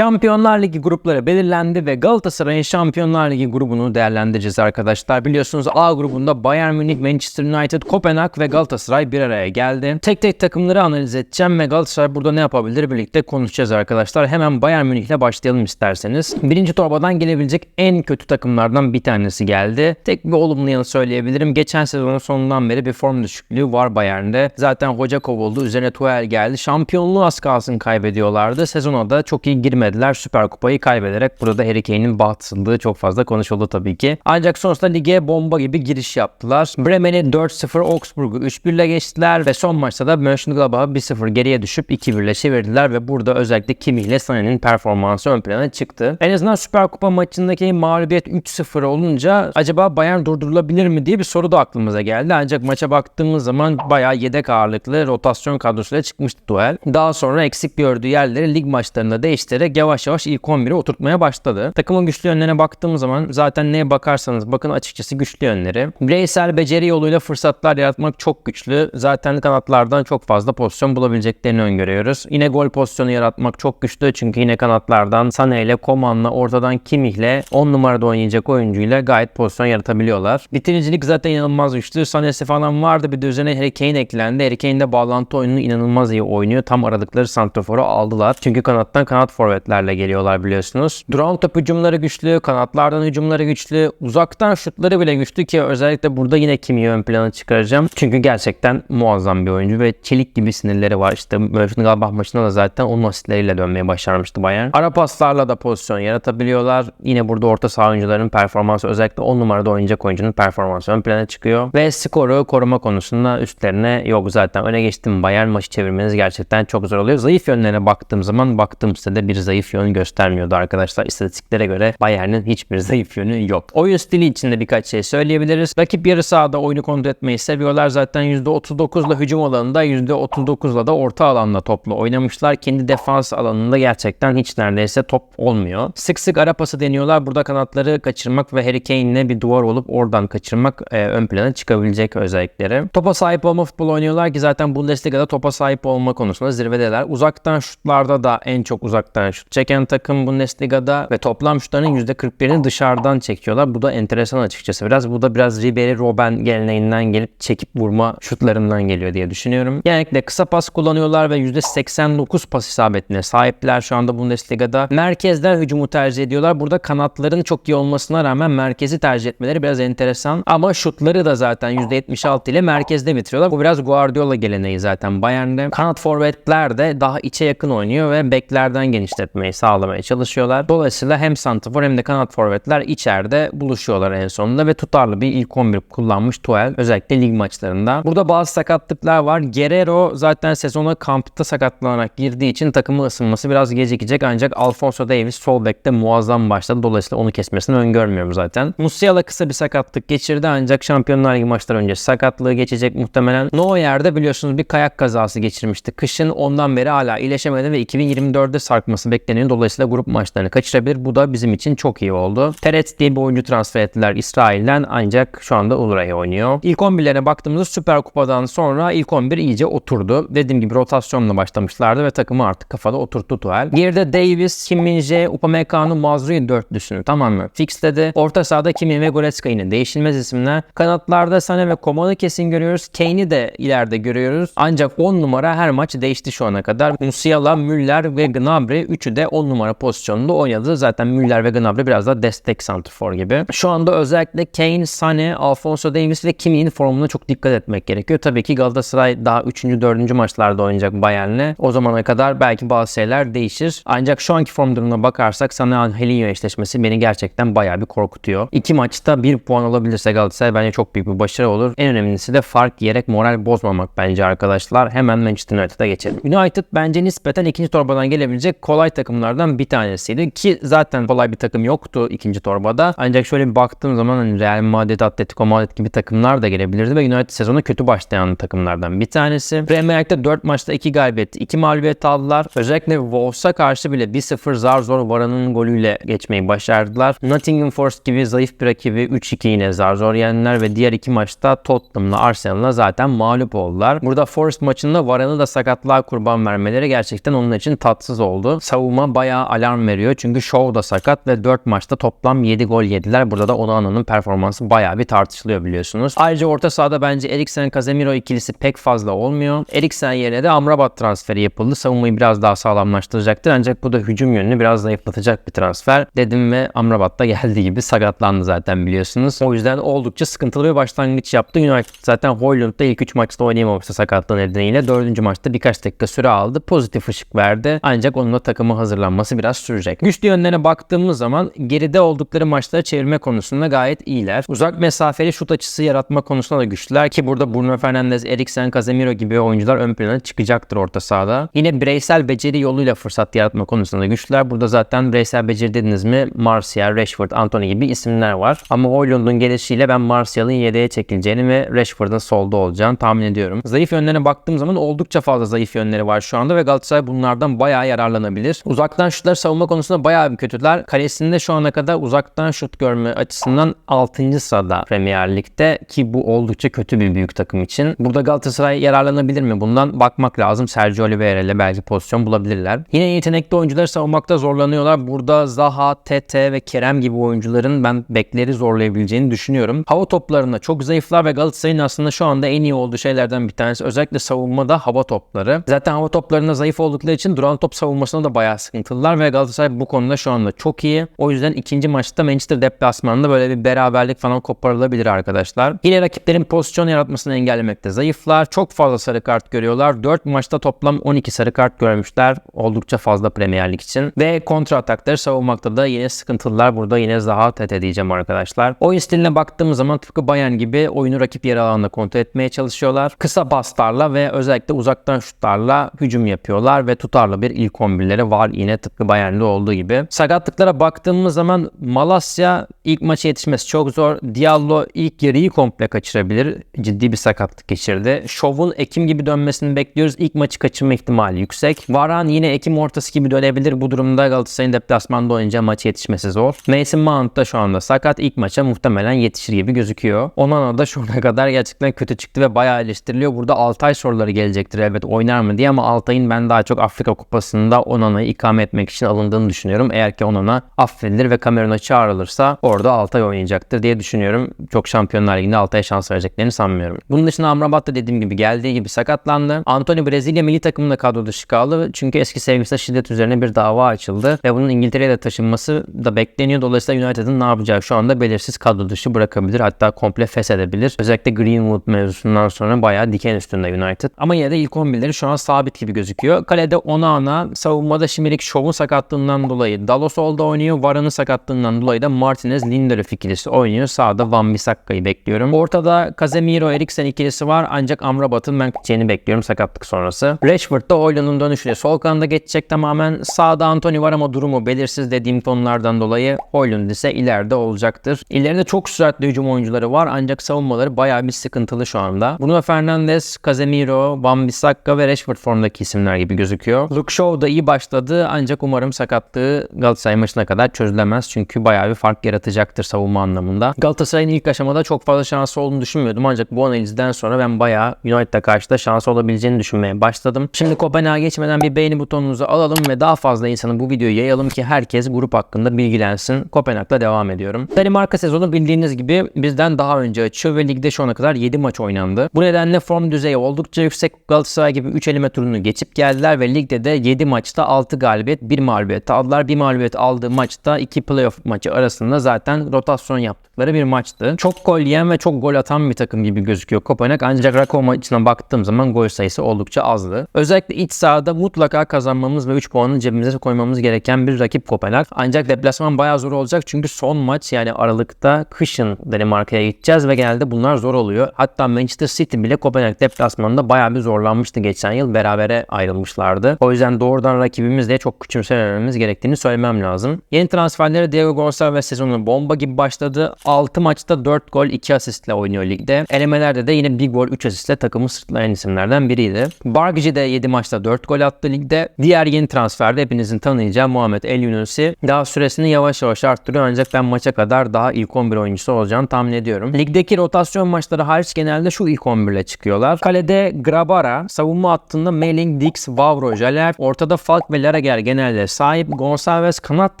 Şampiyonlar Ligi grupları belirlendi ve Galatasaray'ın Şampiyonlar Ligi grubunu değerlendireceğiz arkadaşlar. Biliyorsunuz A grubunda Bayern Münih, Manchester United, Kopenhag ve Galatasaray bir araya geldi. Tek tek takımları analiz edeceğim ve Galatasaray burada ne yapabilir birlikte konuşacağız arkadaşlar. Hemen Bayern Münih ile başlayalım isterseniz. Birinci torbadan gelebilecek en kötü takımlardan bir tanesi geldi. Tek bir olumlu yanı söyleyebilirim. Geçen sezonun sonundan beri bir form düşüklüğü var Bayern'de. Zaten hoca kovuldu. Üzerine Tuchel geldi. Şampiyonluğu az kalsın kaybediyorlardı. Sezona da çok iyi girmediler. Süper Kupayı kaybederek burada Harry Kane'in bahtsızlığı çok fazla konuşuldu tabii ki. Ancak sonrasında lige bomba gibi giriş yaptılar. Bremen'i 4-0, Augsburg'u 3-1 ile geçtiler ve son maçta da Mönchengladbach'ı 1-0 geriye düşüp 2-1 ile çevirdiler ve burada özellikle Kimi ile Sané'nin performansı ön plana çıktı. En azından Süper Kupa maçındaki mağlubiyet 3-0 olunca acaba Bayern durdurulabilir mi diye bir soru da aklımıza geldi. Ancak maça baktığımız zaman bayağı yedek ağırlıklı rotasyon kadrosuyla çıkmıştı duel. Daha sonra eksik gördüğü yerleri lig maçlarında değiştirerek yavaş yavaş ilk 11'e oturtmaya başladı. Takımın güçlü yönlerine baktığımız zaman zaten neye bakarsanız bakın açıkçası güçlü yönleri. Bireysel beceri yoluyla fırsatlar yaratmak çok güçlü. Zaten kanatlardan çok fazla pozisyon bulabileceklerini öngörüyoruz. Yine gol pozisyonu yaratmak çok güçlü çünkü yine kanatlardan Sané ile Koman'la ortadan Kimih'le 10 numarada oynayacak oyuncuyla gayet pozisyon yaratabiliyorlar. Bitiricilik zaten inanılmaz güçlü. Sané'si falan vardı bir de üzerine Harry Kane eklendi. Harry Kane de bağlantı oyununu inanılmaz iyi oynuyor. Tam aradıkları santraforu aldılar. Çünkü kanattan kanat forvetlerle geliyorlar biliyorsunuz. Duran top hücumları güçlü, kanatlardan hücumları güçlü, uzaktan şutları bile güçlü ki özellikle burada yine Kimi'yi ön plana çıkaracağım. Çünkü gerçekten muazzam bir oyuncu ve çelik gibi sinirleri var. İşte Mönchengladbach maçında da zaten onun asistleriyle dönmeye başarmıştı Bayern. Ara paslarla da pozisyon yaratabiliyorlar. Yine burada orta saha oyuncularının performansı özellikle 10 numarada oynayacak oyuncunun performansı ön plana çıkıyor. Ve skoru koruma konusunda üstlerine yok zaten. Öne geçtim Bayern maçı çevirmeniz gerçekten çok zor oluyor. Zayıf yönlerine baktığım zaman baktığım sitede bir zayıf yön göstermiyordu arkadaşlar. İstatistiklere göre Bayern'in hiçbir zayıf yönü yok. Oyun stili içinde birkaç şey söyleyebiliriz. Rakip yarı sahada oyunu kontrol etmeyi seviyorlar. Zaten %39'la hücum alanında %39'la da orta alanda toplu oynamışlar. Kendi defans alanında gerçekten hiç neredeyse top olmuyor. Sık sık ara pası deniyorlar. Burada kanatları kaçırmak ve Harry Kane'le bir duvar olup oradan kaçırmak e, ön plana çıkabilecek özellikleri. Topa sahip olma futbol oynuyorlar ki zaten Bundesliga'da topa sahip olma konusunda zirvedeler. Uzaktan şutlarda da en çok uzaktan şut çeken takım Bundesliga'da ve toplam şutların %41'ini dışarıdan çekiyorlar. Bu da enteresan açıkçası biraz. Bu da biraz Ribery Robben geleneğinden gelip çekip vurma şutlarından geliyor diye düşünüyorum. Genellikle kısa pas kullanıyorlar ve %89 pas isabetine sahipler şu anda Bundesliga'da. Merkezden hücumu tercih ediyorlar. Burada kanatların çok iyi olmasına rağmen merkezi tercih etmeleri biraz enteresan. Ama şutları da zaten %76 ile merkezde bitiriyorlar. Bu biraz Guardiola geleneği zaten Bayern'de. Kanat forvetler de daha içe yakın oynuyor ve beklerden genişletmeyi sağlamaya çalışıyorlar. Dolayısıyla hem santrafor hem de kanat forvetler içeride buluşuyorlar en sonunda ve tutarlı bir ilk 11 kullanmış Tuchel özellikle lig maçlarında. Burada bazı sakatlıklar var. Guerrero zaten sezona kampta sakatlanarak girdiği için takımı ısınması biraz gecikecek ancak Alfonso Davies sol bekte muazzam başladı. Dolayısıyla onu kesmesini öngörmüyorum zaten. Musiala kısa bir sakatlık geçirdi ancak Şampiyonlar Ligi maçları önce sakatlığı geçecek muhtemelen. Neuer'de biliyorsunuz bir kayak kazası geçirmişti. Kışın ondan beri hala iyileşemedi ve 2024'de sarkması bekleniyor. Dolayısıyla grup maçlarını kaçırabilir. Bu da bizim için çok iyi oldu. Teret diye bir oyuncu transfer ettiler İsrail'den ancak şu anda Ulra'ya oynuyor. İlk 11'lerine baktığımızda Süper Kupa'dan sonra ilk 11 iyice oturdu. Dediğim gibi rotasyonla başlamışlardı ve takımı artık kafada oturttu Tuchel. Geride Davis, Kim Min-jae, Upamecano, Mazraoui dörtlüsünü tamamen fixledi. Orta sahada Kimi ve Goretzka yine değişilmez isimler. Kanatlarda Sané ve Coman'ı kesin görüyoruz. Kane'i de ileride görüyoruz. Ancak 10 numara her maç değişti şu ana kadar. Musiala, Müller ve Gnabry de 10 numara pozisyonunda oynadı. Zaten Müller ve Gnabry biraz da destek santrfor gibi. Şu anda özellikle Kane, Sané, Alfonso Davies ve Kimi'nin formuna çok dikkat etmek gerekiyor. Tabii ki Galatasaray daha 3. 4. maçlarda oynayacak Bayern'le. O zamana kadar belki bazı şeyler değişir. Ancak şu anki form durumuna bakarsak Sané Angelinho eşleşmesi beni gerçekten bayağı bir korkutuyor. İki maçta bir puan alabilirse Galatasaray bence çok büyük bir başarı olur. En önemlisi de fark yiyerek moral bozmamak bence arkadaşlar. Hemen Manchester United'a geçelim. United bence nispeten ikinci torbadan gelebilecek kolay takımlardan bir tanesiydi ki zaten kolay bir takım yoktu ikinci torbada. Ancak şöyle bir baktığım zaman hani Real Madrid, Atletico Madrid gibi takımlar da gelebilirdi ve United sezonu kötü başlayan takımlardan bir tanesi. Premier Lig'de 4 maçta 2 galibiyet, 2 mağlubiyet aldılar. Özellikle Wolves'a karşı bile 1-0 zar zor Vara'nın golüyle geçmeyi başardılar. Nottingham Forest gibi zayıf bir rakibi 3-2 yine zar zor yendiler ve diğer iki maçta Tottenham'la Arsenal'la zaten mağlup oldular. Burada Forest maçında Vara'nı da sakatlığa kurban vermeleri gerçekten onun için tatsız oldu. Savunma savunma bayağı alarm veriyor. Çünkü Shaw da sakat ve 4 maçta toplam 7 gol yediler. Burada da Onana'nın performansı bayağı bir tartışılıyor biliyorsunuz. Ayrıca orta sahada bence Eriksen Casemiro ikilisi pek fazla olmuyor. Eriksen yerine de Amrabat transferi yapıldı. Savunmayı biraz daha sağlamlaştıracaktır. Ancak bu da hücum yönünü biraz zayıflatacak bir transfer. Dedim ve Amrabat da geldiği gibi sakatlandı zaten biliyorsunuz. O yüzden oldukça sıkıntılı bir başlangıç yaptı. United zaten Hoylund'da ilk 3 maçta oynayamamıştı sakatlığı nedeniyle. 4. maçta birkaç dakika süre aldı. Pozitif ışık verdi. Ancak onunla takımı hazırlanması biraz sürecek. Güçlü yönlerine baktığımız zaman geride oldukları maçları çevirme konusunda gayet iyiler. Uzak mesafeli şut açısı yaratma konusunda da güçlüler ki burada Bruno Fernandes, Eriksen, Casemiro gibi oyuncular ön plana çıkacaktır orta sahada. Yine bireysel beceri yoluyla fırsat yaratma konusunda da güçlüler. Burada zaten bireysel beceri dediniz mi Martial, Rashford, Anthony gibi isimler var. Ama Hoylund'un gelişiyle ben Martial'ın yedeğe çekileceğini ve Rashford'un solda olacağını tahmin ediyorum. Zayıf yönlerine baktığım zaman oldukça fazla zayıf yönleri var şu anda ve Galatasaray bunlardan bayağı yararlanabilir. Uzaktan şutları savunma konusunda bayağı bir kötüler. Kalesinde şu ana kadar uzaktan şut görme açısından 6. sırada Premier Lig'de ki bu oldukça kötü bir büyük takım için. Burada Galatasaray yararlanabilir mi? Bundan bakmak lazım. Sergio Oliveira ile belki pozisyon bulabilirler. Yine yetenekli oyuncuları savunmakta zorlanıyorlar. Burada Zaha, Tete ve Kerem gibi oyuncuların ben bekleri zorlayabileceğini düşünüyorum. Hava toplarında çok zayıflar ve Galatasaray'ın aslında şu anda en iyi olduğu şeylerden bir tanesi özellikle savunmada hava topları. Zaten hava toplarında zayıf oldukları için duran top savunmasında da bayağı sıkıntılılar ve Galatasaray bu konuda şu anda çok iyi. O yüzden ikinci maçta Manchester deplasmanında böyle bir beraberlik falan koparılabilir arkadaşlar. Yine rakiplerin pozisyon yaratmasını engellemekte zayıflar. Çok fazla sarı kart görüyorlar. 4 maçta toplam 12 sarı kart görmüşler. Oldukça fazla Premier Lig için. Ve kontra atakları savunmakta da yine sıkıntılılar. Burada yine Zaha Tete diyeceğim arkadaşlar. Oyun stiline baktığımız zaman tıpkı Bayern gibi oyunu rakip yer alanında kontrol etmeye çalışıyorlar. Kısa paslarla ve özellikle uzaktan şutlarla hücum yapıyorlar ve tutarlı bir ilk 11'leri var yine tıpkı Bayern'de olduğu gibi. Sakatlıklara baktığımız zaman Malasya ilk maça yetişmesi çok zor. Diallo ilk yarıyı komple kaçırabilir. Ciddi bir sakatlık geçirdi. Şov'un Ekim gibi dönmesini bekliyoruz. İlk maçı kaçırma ihtimali yüksek. Varan yine Ekim ortası gibi dönebilir. Bu durumda Galatasaray'ın deplasmanda oynayınca maça yetişmesi zor. Mason Mount da şu anda sakat. İlk maça muhtemelen yetişir gibi gözüküyor. Onana da şu ana kadar gerçekten kötü çıktı ve bayağı eleştiriliyor. Burada Altay soruları gelecektir elbet oynar mı diye ama Altay'ın ben daha çok Afrika Kupası'nda Onana'yı ikame etmek için alındığını düşünüyorum. Eğer ki Onana affedilir ve Kamerun'a çağrılırsa orada Altay oynayacaktır diye düşünüyorum. Çok Şampiyonlar Ligi'nde Altay'a şans vereceklerini sanmıyorum. Bunun dışında Amrabat da dediğim gibi geldiği gibi sakatlandı. Anthony Brezilya milli takımında kadro dışı kaldı. Çünkü eski sevgilisine şiddet üzerine bir dava açıldı ve bunun İngiltere'ye de taşınması da bekleniyor. Dolayısıyla United'ın ne yapacağı şu anda belirsiz kadro dışı bırakabilir. Hatta komple feshedebilir. Özellikle Greenwood mevzusundan sonra bayağı diken üstünde United. Ama yine de ilk 11'leri şu an sabit gibi gözüküyor. Kalede Onana, savunmada şimdilik Show'un sakatlığından dolayı Dalos solda oynuyor. Varane sakatlığından dolayı da Martinez Lindelöf ikilisi oynuyor. Sağda Van Bissakka'yı bekliyorum. Ortada Casemiro Eriksen ikilisi var ancak Amrabat'ın ben gideceğini bekliyorum sakatlık sonrası. Rashford da Oylan'ın dönüşüyle sol kanada geçecek tamamen. Sağda Anthony var ama durumu belirsiz dediğim konulardan dolayı Hoyland ise ileride olacaktır. İleride çok süratli hücum oyuncuları var ancak savunmaları bayağı bir sıkıntılı şu anda. Bruno Fernandes, Casemiro, Van Bissaka ve Rashford formdaki isimler gibi gözüküyor. Luke Shaw da iyi başladı ancak umarım sakatlığı Galatasaray maçına kadar çözülemez. Çünkü bayağı bir fark yaratacaktır savunma anlamında. Galatasaray'ın ilk aşamada çok fazla şansı olduğunu düşünmüyordum ancak bu analizden sonra ben bayağı United'a karşı da şansı olabileceğini düşünmeye başladım. Şimdi Kopenhag'a geçmeden bir beğeni butonunuzu alalım ve daha fazla insanın bu videoyu yayalım ki herkes grup hakkında bilgilensin. Kopenhag'la devam ediyorum. Danimarka sezonu bildiğiniz gibi bizden daha önce açıyor ve ligde şu ana kadar 7 maç oynandı. Bu nedenle form düzeyi oldukça yüksek. Galatasaray gibi 3 eleme turunu geçip geldiler ve ligde de 7 maçta 6 galibiyet 1 mağlubiyet aldılar. Bir mağlubiyet aldığı maçta 2 playoff maçı arasında zaten rotasyon yaptıkları bir maçtı. Çok gol yiyen ve çok gol atan bir takım gibi gözüküyor Kopenhag ancak Rakov maçına baktığım zaman gol sayısı oldukça azdı. Özellikle iç sahada mutlaka kazanmamız ve 3 puanı cebimize koymamız gereken bir rakip Kopenhag. Ancak deplasman bayağı zor olacak çünkü son maç yani Aralık'ta kışın Danimarka'ya gideceğiz ve genelde bunlar zor oluyor. Hatta Manchester City bile Kopenhag deplasmanında bayağı bir zorlanmıştı geçen yıl. Berabere ayrılmışlardı. O yüzden doğrudan rakibimizle çok küçümsemememiz gerektiğini söylemem lazım. Yeni transferlere Diego Gonçalves sezonu bomba gibi başladı. 6 maçta 4 gol 2 asistle oynuyor ligde. Elemelerde de yine 1 gol 3 asistle takımı sırtlayan isimlerden biriydi. Bargici de 7 maçta 4 gol attı ligde. Diğer yeni transferde hepinizin tanıyacağı Muhammed El Yunusi daha süresini yavaş yavaş arttırıyor ancak ben maça kadar daha ilk 11 oyuncusu olacağını tahmin ediyorum. Ligdeki rotasyon maçları hariç genelde şu ilk 11 ile çıkıyorlar. Kalede Grabara, savunma hattında Melling, Dix, Vavro, Jaler, ortada Falk ve Gallagher genelde sahip. Gonçalves kanat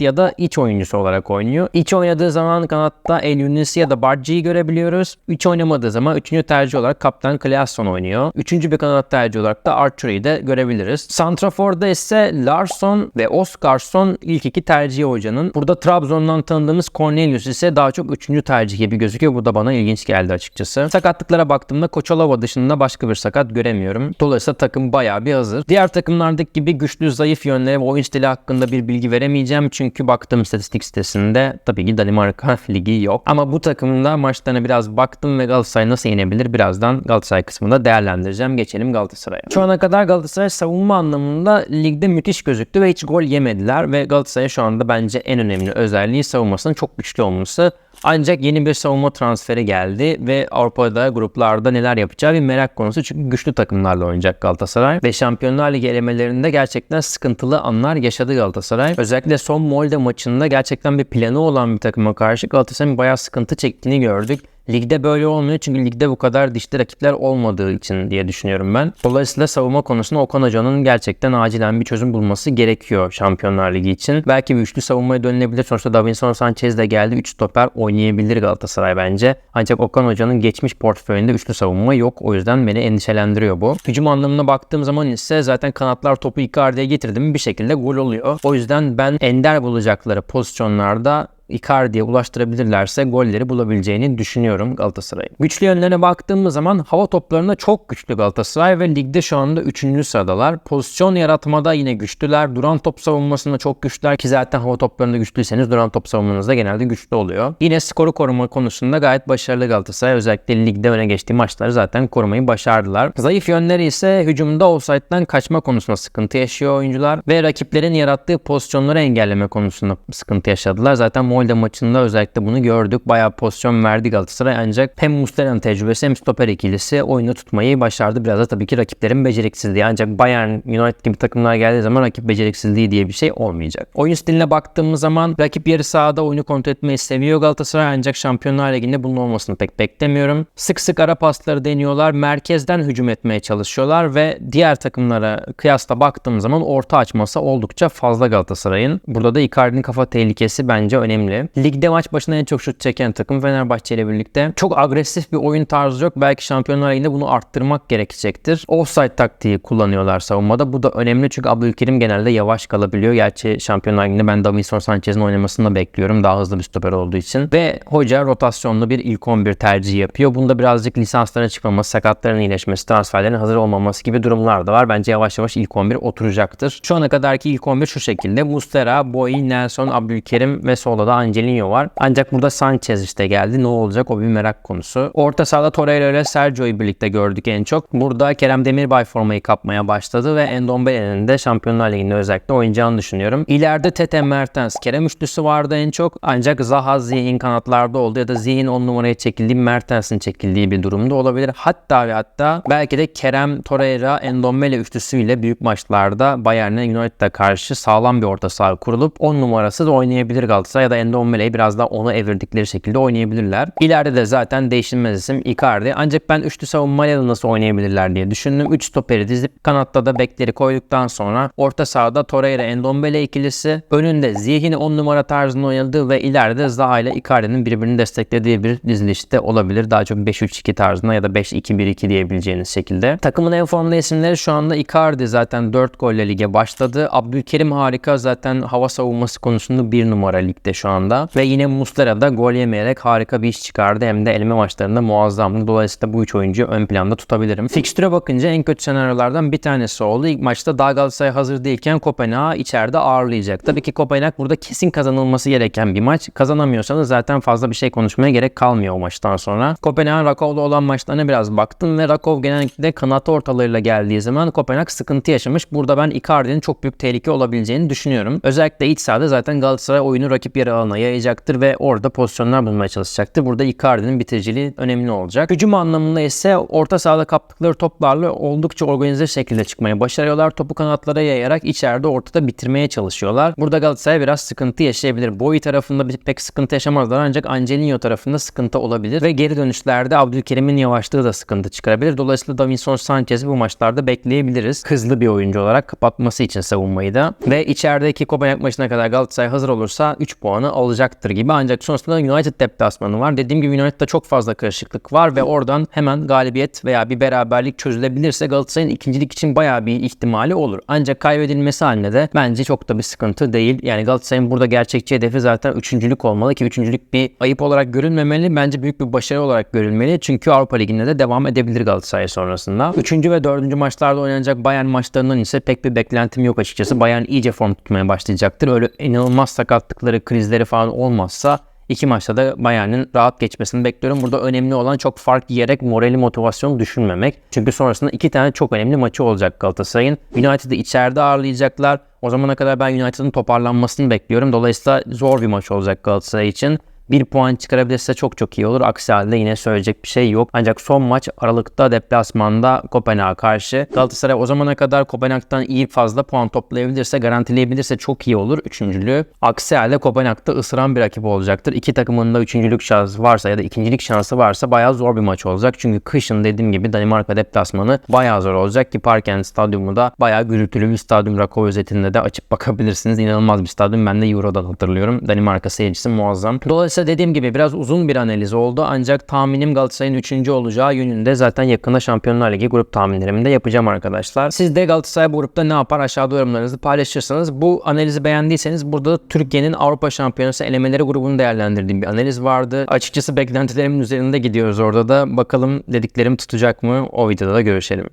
ya da iç oyuncusu olarak oynuyor. İç oynadığı zaman kanatta El Yunus'u ya da Bargi'yi görebiliyoruz. İç oynamadığı zaman üçüncü tercih olarak Kaptan Claesson oynuyor. Üçüncü bir kanat tercih olarak da Archer'ı de görebiliriz. Santrafor'da ise Larsson ve Oskarsson ilk iki tercihi hocanın. Burada Trabzon'dan tanıdığımız Cornelius ise daha çok üçüncü tercih gibi gözüküyor. Bu da bana ilginç geldi açıkçası. Sakatlıklara baktığımda Koçalova dışında başka bir sakat göremiyorum. Dolayısıyla takım bayağı bir hazır. Diğer takımlardaki gibi güçlü zayıf yönleri ve oyun stili hakkında bir bilgi veremeyeceğim. Çünkü baktığım istatistik sitesinde tabii ki Danimarka ligi yok. Ama bu takımda maçlarına biraz baktım ve Galatasaray nasıl yenebilir birazdan Galatasaray kısmında değerlendireceğim. Geçelim Galatasaray'a. Şu ana kadar Galatasaray savunma anlamında ligde müthiş gözüktü ve hiç gol yemediler ve Galatasaray şu anda bence en önemli özelliği savunmasının çok güçlü olması. Ancak yeni bir savunma transferi geldi ve Avrupa'da gruplarda neler yapacağı bir merak konusu. Çünkü güçlü takımlarla oynayacak Galatasaray. Ve Şampiyonlar Ligi elemelerinde gerçekten sıkıntılı anlar yaşadı Galatasaray. Özellikle son Molde maçında gerçekten bir planı olan bir takıma karşı Galatasaray'ın bayağı sıkıntı çektiğini gördük. Ligde böyle olmuyor çünkü ligde bu kadar dişli rakipler olmadığı için diye düşünüyorum ben. Dolayısıyla savunma konusunda Okan Hoca'nın gerçekten acilen bir çözüm bulması gerekiyor Şampiyonlar Ligi için. Belki bir üçlü savunmaya dönülebilir. Sonuçta Davinson Sanchez de geldi. 3 stoper oynayabilir Galatasaray bence. Ancak Okan Hoca'nın geçmiş portföyünde üçlü savunma yok. O yüzden beni endişelendiriyor bu. Hücum anlamına baktığım zaman ise zaten kanatlar topu Icardi'ye getirdi mi bir şekilde gol oluyor. O yüzden ben ender bulacakları pozisyonlarda Icardi'ye ulaştırabilirlerse golleri bulabileceğini düşünüyorum Galatasaray'ın. Güçlü yönlerine baktığımız zaman hava toplarında çok güçlü Galatasaray ve ligde şu anda 3. sıradalar. Pozisyon yaratmada yine güçlüler. Duran top savunmasında çok güçlüler ki zaten hava toplarında güçlüyseniz duran top savunmanız da genelde güçlü oluyor. Yine skoru koruma konusunda gayet başarılı Galatasaray. Özellikle ligde öne geçtiği maçları zaten korumayı başardılar. Zayıf yönleri ise hücumda offside'den kaçma konusunda sıkıntı yaşıyor oyuncular ve rakiplerin yarattığı pozisyonları engelleme konusunda sıkıntı yaşadılar. Zaten Molde maçında özellikle bunu gördük. Bayağı pozisyon verdi Galatasaray ancak hem Muslera'nın tecrübesi hem stoper ikilisi oyunu tutmayı başardı. Biraz da tabii ki rakiplerin beceriksizliği. Ancak Bayern United gibi takımlar geldiği zaman rakip beceriksizliği diye bir şey olmayacak. Oyun stiline baktığımız zaman rakip yarı sahada oyunu kontrol etmeyi seviyor Galatasaray ancak Şampiyonlar Ligi'nde bunun olmasını pek beklemiyorum. Sık sık ara pasları deniyorlar. Merkezden hücum etmeye çalışıyorlar ve diğer takımlara kıyasla baktığım zaman orta açması oldukça fazla Galatasaray'ın. Burada da Icardi'nin kafa tehlikesi bence önemli. Ligde maç başına en çok şut çeken takım Fenerbahçe ile birlikte. Çok agresif bir oyun tarzı yok. Belki Şampiyonlar Ligi'nde bunu arttırmak gerekecektir. Offside taktiği kullanıyorlar savunmada. Bu da önemli çünkü Abdülkerim genelde yavaş kalabiliyor. Gerçi Şampiyonlar Ligi'nde ben Davinson Sanchez'in oynamasını da bekliyorum. Daha hızlı bir stoper olduğu için. Ve hoca rotasyonlu bir ilk 11 tercihi yapıyor. Bunda birazcık lisansların çıkmaması, sakatların iyileşmesi, transferlerin hazır olmaması gibi durumlar da var. Bence yavaş yavaş ilk 11 oturacaktır. Şu ana kadarki ilk 11 şu şekilde. Mustera, Boy, Nelson, Abdülkerim ve solda da Angelino var. Ancak burada Sanchez işte geldi. Ne olacak o bir merak konusu. Orta sahada Torreira ile Sergio'yu birlikte gördük en çok. Burada Kerem Demirbay formayı kapmaya başladı ve Endombele'nin de Şampiyonlar Ligi'nde özellikle oynayacağını düşünüyorum. İleride Tete Mertens, Kerem üçlüsü vardı en çok. Ancak Zaha Zihin kanatlarda oldu ya da Zihin 10 numaraya çekildiği Mertens'in çekildiği bir durumda olabilir. Hatta ve hatta belki de Kerem, Torreira, Endombele üçlüsüyle büyük maçlarda Bayern'e United'a karşı sağlam bir orta saha kurulup 10 numarası da oynayabilir Galatasaray ya da Endombele'yi biraz daha onu evirdikleri şekilde oynayabilirler. İleride de zaten değişilmez isim Icardi. Ancak ben üçlü savunmayla nasıl oynayabilirler diye düşündüm. 3 stoperi dizip kanatta da bekleri koyduktan sonra orta sahada Torreira Endombele ikilisi önünde Ziyeh'in 10 numara tarzında oynadığı ve ileride Zaha ile Icardi'nin birbirini desteklediği bir dizilişte olabilir. Daha çok 5-3-2 tarzında ya da 5-2-1-2 diyebileceğiniz şekilde. Takımın en formda isimleri şu anda Icardi zaten 4 golle lige başladı. Abdülkerim harika zaten hava savunması konusunda bir numara ligde şu anda. Ve yine Muslera da gol yemeyerek harika bir iş çıkardı. Hem de eleme maçlarında muazzamdı. Dolayısıyla bu üç oyuncuyu ön planda tutabilirim. Fikstüre bakınca en kötü senaryolardan bir tanesi oldu. İlk maçta daha Galatasaray hazır değilken Kopenhag'ı içeride ağırlayacak. Tabii ki Kopenhag burada kesin kazanılması gereken bir maç. Kazanamıyorsanız zaten fazla bir şey konuşmaya gerek kalmıyor o maçtan sonra. Kopenhag'ın Rakov'da olan maçlarına biraz baktım ve Rakov genellikle kanat ortalarıyla geldiği zaman Kopenhag sıkıntı yaşamış. Burada ben Icardi'nin çok büyük tehlike olabileceğini düşünüyorum. Özellikle iç sahada zaten Galatasaray oyunu rakip yere alana yayacaktır ve orada pozisyonlar bulmaya çalışacaktır. Burada Icardi'nin bitiriciliği önemli olacak. Hücum anlamında ise orta sahada kaptıkları toplarla oldukça organize şekilde çıkmayı başarıyorlar. Topu kanatlara yayarak içeride ortada bitirmeye çalışıyorlar. Burada Galatasaray biraz sıkıntı yaşayabilir. Boyu tarafında pek sıkıntı yaşamazlar ancak Angelino tarafında sıkıntı olabilir ve geri dönüşlerde Abdülkerim'in yavaşlığı da sıkıntı çıkarabilir. Dolayısıyla Davinson Sanchez'i bu maçlarda bekleyebiliriz. Hızlı bir oyuncu olarak kapatması için savunmayı da. Ve içerideki Kopenhag maçına kadar Galatasaray hazır olursa 3 puanı alacaktır gibi. Ancak sonrasında United deplasmanı var. Dediğim gibi United'da çok fazla karışıklık var ve oradan hemen galibiyet veya bir beraberlik çözülebilirse Galatasaray'ın ikincilik için bayağı bir ihtimali olur. Ancak kaybedilmesi halinde de bence çok da bir sıkıntı değil. Yani Galatasaray'ın burada gerçekçi hedefi zaten üçüncülük olmalı ki üçüncülük bir ayıp olarak görülmemeli. Bence büyük bir başarı olarak görülmeli. Çünkü Avrupa Ligi'nde de devam edebilir Galatasaray sonrasında. Üçüncü ve dördüncü maçlarda oynanacak Bayern maçlarından ise pek bir beklentim yok açıkçası. Bayern iyice form tutmaya başlayacaktır. Öyle inanılmaz sakatlıkları, krizleri falan olmazsa İki maçta da Bayern'in rahat geçmesini bekliyorum. Burada önemli olan çok fark yiyerek morali motivasyonu düşünmemek. Çünkü sonrasında iki tane çok önemli maçı olacak Galatasaray'ın. United'ı içeride ağırlayacaklar. O zamana kadar ben United'ın toparlanmasını bekliyorum. Dolayısıyla zor bir maç olacak Galatasaray için. Bir puan çıkarabilirse çok çok iyi olur. Aksi halde yine söyleyecek bir şey yok. Ancak son maç Aralık'ta deplasmanda Kopenhag'a karşı. Galatasaray o zamana kadar Kopenhag'dan iyi fazla puan toplayabilirse, garantileyebilirse çok iyi olur üçüncülüğü. Aksi halde Kopenhag'da ısıran bir rakip olacaktır. İki takımın da üçüncülük şansı varsa ya da ikincilik şansı varsa bayağı zor bir maç olacak. Çünkü kışın dediğim gibi Danimarka deplasmanı bayağı zor olacak ki Parken stadyumu da bayağı gürültülü bir stadyum. Rakov özetinde de açıp bakabilirsiniz. İnanılmaz bir stadyum. Ben de Euro'dan hatırlıyorum. Danimarka seyircisi muazzam. Dolayısıyla dediğim gibi biraz uzun bir analiz oldu. Ancak tahminim Galatasaray'ın 3. olacağı yönünde zaten yakında Şampiyonlar Ligi grup tahminlerimi de yapacağım arkadaşlar. Siz de Galatasaray bu grupta ne yapar aşağıda yorumlarınızı paylaşırsanız bu analizi beğendiyseniz burada da Türkiye'nin Avrupa Şampiyonası elemeleri grubunu değerlendirdiğim bir analiz vardı. Açıkçası beklentilerimin üzerinde gidiyoruz orada da. Bakalım dediklerim tutacak mı? O videoda da görüşelim.